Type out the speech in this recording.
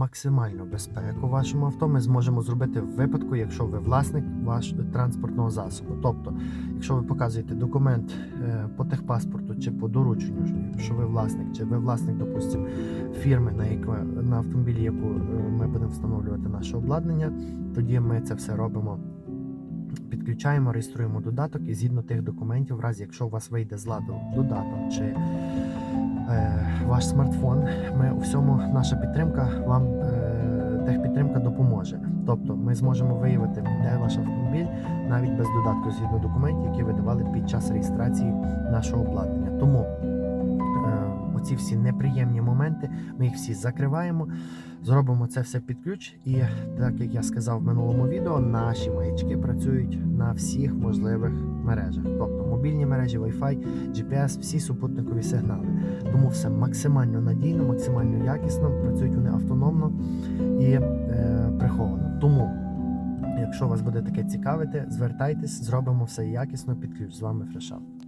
максимальну безпеку вашому авто ми зможемо зробити в випадку, якщо ви власник вашого транспортного засобу. Тобто, якщо ви показуєте документ е, по техпаспорту чи по дорученню, що ви власник, чи ви власник, допустимо, фірми, на яку на автомобілі, яку е, ми будемо встановлювати наше обладнання, тоді ми це все робимо. Підключаємо, реєструємо додаток і згідно тих документів, в разі якщо у вас вийде з ладу додаток чи е, ваш смартфон, ми у всьому наша підтримка вам техпідтримка допоможе. Тобто ми зможемо виявити, де ваш автомобіль навіть без додатку згідно документів, які ви давали під час реєстрації нашого обладнання. Тому оці всі неприємні моменти ми їх всі закриваємо. Зробимо це все під ключ, і так як я сказав в минулому відео, наші маячки працюють на всіх можливих мережах, тобто мобільні мережі, Wi-Fi, GPS, всі супутникові сигнали. Тому все максимально надійно, максимально якісно, працюють вони автономно і е, приховано. Тому, якщо вас буде таке цікавити, звертайтесь, зробимо все якісно під ключ. З вами Фрешаут.